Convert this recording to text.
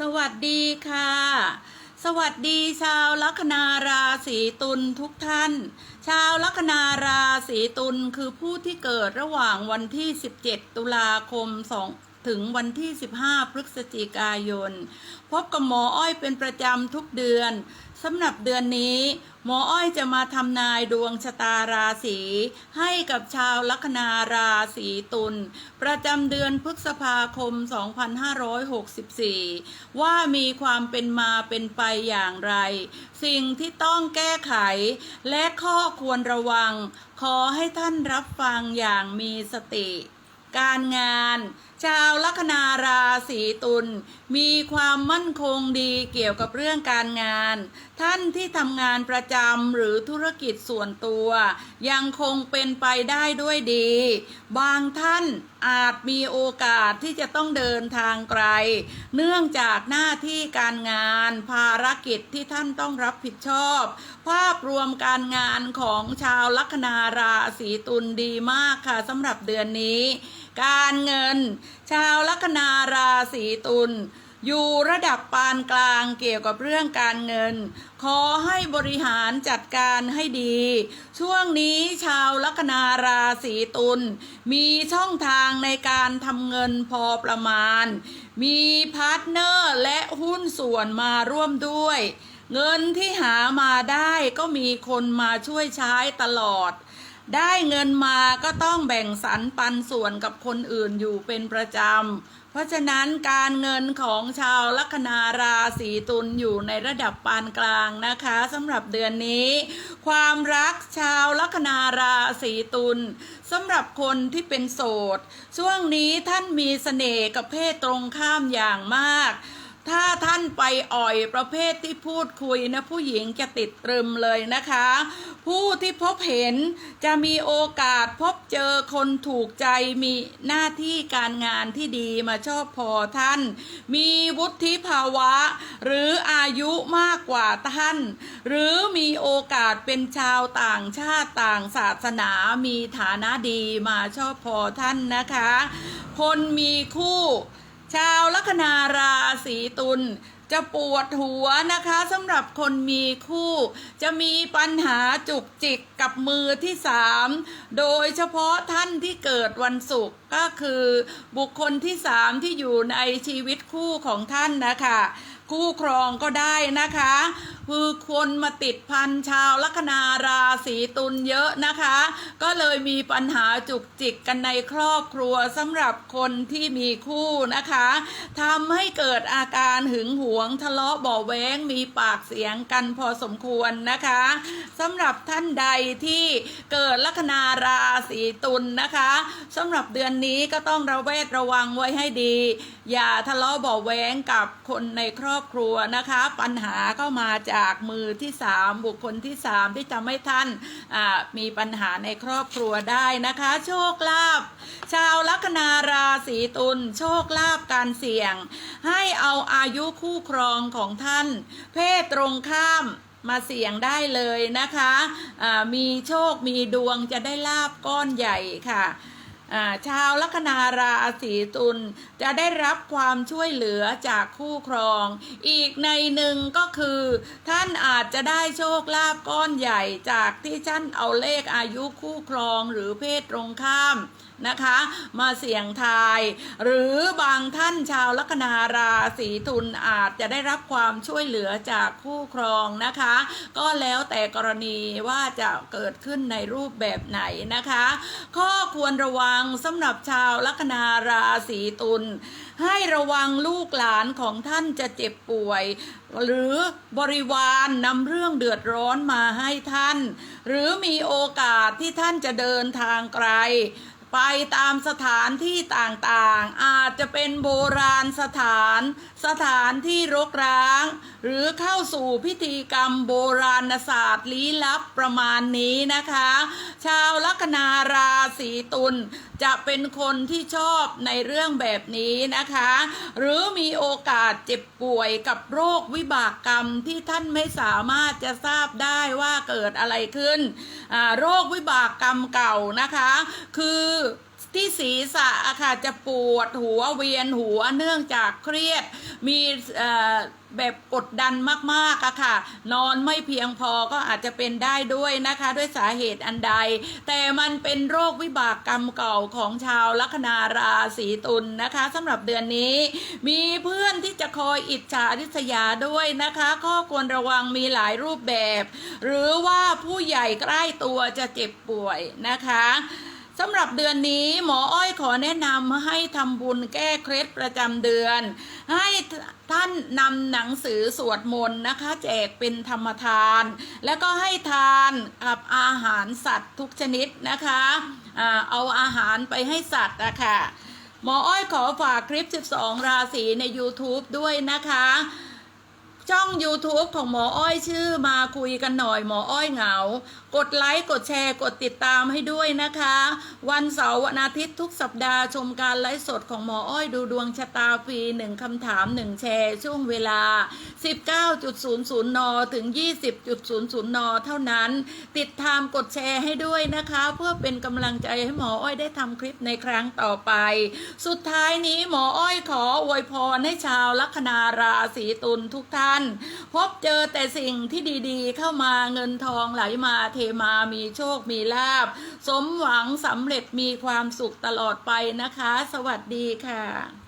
สวัสดีค่ะ สวัสดีชาวลัคนาราศีตุลทุกท่าน ชาวลัคนาราศีตุลคือผู้ที่เกิดระหว่างวันที่ 17 ตุลาคม2 ถึงวันที่ 15 พฤศจิกายน พบกับหมออ้อยเป็นประจำทุกเดือนสำหรับเดือนนี้ หมออ้อยจะมาทำนายดวงชะตาราศีให้กับชาวลัคนาราศีตุลประจำเดือนพฤษภาคม 2564 ว่ามีความเป็นมาเป็นไปอย่างไร สิ่งที่ต้องแก้ไข และข้อควรระวัง ขอให้ท่านรับฟังอย่างมีสติ การงาน ชาวลัคนาราศีตุลมีความมั่นคงดีเกี่ยวกับเรื่องการงาน ท่านที่ทำงานประจำหรือธุรกิจส่วนตัว ยังคงเป็นไปได้ด้วยดี บางท่านอาจมีโอกาสที่จะต้องเดินทางไกล เนื่องจากหน้าที่การงานภารกิจที่ท่านต้องรับผิดชอบ ภาพรวมการงานของชาวลัคนาราศีตุลดีมากค่ะสำหรับเดือนนี้ การเงิน ชาวลัคนาราศีตุลอยู่ระดับปานกลางเกี่ยวกับเรื่องการเงิน ขอให้บริหารจัดการให้ดี ช่วงนี้ชาวลัคนาราศีตุลมีช่องทางในการทำเงินพอประมาณ มีพาร์ทเนอร์และหุ้นส่วนมาร่วมด้วย เงินที่หามาได้ก็มีคนมาช่วยใช้ตลอด ได้เงินมาก็ต้องแบ่งสรรปันส่วนกับคนอื่นอยู่เป็นประจำ เพราะฉะนั้นการเงินของชาวลัคนาราศีตุลอยู่ในระดับปานกลางนะคะสำหรับเดือนนี้ ความรักชาวลัคนาราศีตุลสำหรับคนที่เป็นโสด ช่วงนี้ท่านมีเสน่ห์กับเพศตรงข้ามอย่างมาก ถ้าท่านไปอ่อยประเภทที่พูดคุยนะผู้หญิงจะติดตรึมเลยนะคะ ผู้ที่พบเห็นจะมีโอกาสพบเจอคนถูกใจมีหน้าที่การงานที่ดีมาชอบพอท่าน มีวุฒิภาวะ หรืออายุมากกว่าท่าน หรือมีโอกาสเป็นชาวต่างชาติต่างศาสนามีฐานะดีมาชอบพอท่านนะคะ คนมีคู่ ชาวลัคนาราศีตุลจะปวดหัวนะคะสำหรับคนมีคู่ จะมีปัญหาจุกจิกกับมือที่สามโดยเฉพาะท่านที่เกิดวันศุกร์ก็คือบุคคลที่สามที่อยู่ในชีวิตคู่ของท่านนะคะคู่ครองก็ได้นะคะคือคนมาติดพันชาวลัคนาราศีตุลเยอะนะคะ ก็เลยมีปัญหาจุกจิกกันในครอบครัวสำหรับคนที่มีคู่นะคะทำให้เกิดอาการหึงหวงทะเลาะเบาะแว้งมีปากเสียงกันพอสมควรนะคะสำหรับท่านใดที่เกิดลัคนาราศีตุลนะคะสำหรับเดือนนี้ก็ต้องระแวดระวังไว้ให้ดี อย่าทะเลาะเบาะแว้งกับคนในครอบครัวนะคะ ปัญหาก็มาจากมือที่สามบุคคลที่สามที่ทำให้ท่านมีปัญหาในครอบครัวได้นะคะ โชคลาภชาวลัคนาราศีตุลโชคลาภการเสี่ยง ให้เอาอายุคู่ครองของท่าน เพศตรงข้ามมาเสี่ยงได้เลยนะคะอ่ามีโชคมีดวงจะได้ลาบก้อนใหญ่ค่ะ ชาวลัคนาราศีตุลจะได้รับความช่วยเหลือจากคู่ครอง อีกในหนึ่งก็คือ ท่านอาจจะได้โชคลาภก้อนใหญ่จากที่ท่านเอาเลขอายุคู่ครองหรือเพศตรงข้ามนะคะ มาเสี่ยงทาย หรือบางท่านชาวลัคนาราศีตุลอาจจะได้รับความช่วยเหลือจากคู่ครองนะคะ ก็แล้วแต่กรณีว่าจะเกิดขึ้นในรูปแบบไหนนะคะ ข้อควรระวังสำหรับชาวลัคนาราศีตุลให้ระวังลูกหลานของท่านจะเจ็บป่วย หรือบริวารนำเรื่องเดือดร้อนมาให้ท่าน หรือมีโอกาสที่ท่านจะเดินทางไกล ไปตามสถานที่ต่างๆ อาจจะเป็นโบราณสถาน สถานที่รกร้าง หรือเข้าสู่พิธีกรรมโบราณศาสตร์ลี้ลับประมาณนี้นะคะ ชาวลัคนาราศีตุลจะเป็นคนที่ชอบในเรื่องแบบนี้นะคะ หรือมีโอกาสเจ็บป่วยกับโรควิบากกรรมที่ท่านไม่สามารถจะทราบได้ว่าเกิดอะไรขึ้น โรควิบากกรรมเก่านะคะ คือ ที่ศีรษะอะค่ะจะปวดหัวเวียนหัวเนื่องจากเครียด มีแบบกดดันมากๆอะค่ะ นอนไม่เพียงพอก็อาจจะเป็นได้ด้วยนะคะ ด้วยสาเหตุอันใด แต่มันเป็นโรควิบากกรรมเก่าของชาวลัคนาราศีตุลนะคะสำหรับเดือนนี้ มีเพื่อนที่จะคอยอิจฉาริษยาด้วยนะคะ ข้อควรระวังมีหลายรูปแบบ หรือว่าผู้ใหญ่ใกล้ตัวจะเจ็บป่วยนะคะ สำหรับเดือนนี้หมออ้อยขอแนะนำให้ทำบุญแก้เคล็ดประจำเดือน ให้ท่านนำหนังสือสวดมนต์นะคะ แจกเป็นธรรมทาน แล้วก็ให้ทานกับอาหารสัตว์ทุกชนิดนะคะเอาอาหารไปให้สัตว์อะคะหมออ้อยขอฝากคลิป 12 ราศีใน YouTube ด้วยนะคะ ช่อง YouTube ของหมออ้อยชื่อมาคุยกันหน่อยหมออ้อยเหงา กดไลค์กดแชร์กดติดตามให้ด้วยนะคะ วันเสาร์วันอาทิตย์ทุกสัปดาห์ชมการไลฟ์สดของหมออ้อยดูดวงชะตาฟรีหนึ่งคำถามหนึ่งแชร์ช่วงเวลา 19.00 น ถึง 20.00 น เท่านั้น ติดตามกดแชร์ให้ด้วยนะคะ เพื่อเป็นกำลังใจให้หมออ้อยได้ทำคลิปในครั้งต่อไป สุดท้ายนี้หมออ้อยขออวยพรให้ชาวลัคนาราศีตุลทุกท่านพบเจอแต่สิ่งที่ดีๆ เข้ามาเงินทองไหลมาเทมามีโชคมีลาบ สมหวังสำเร็จมีความสุขตลอดไปนะคะ สวัสดีค่ะ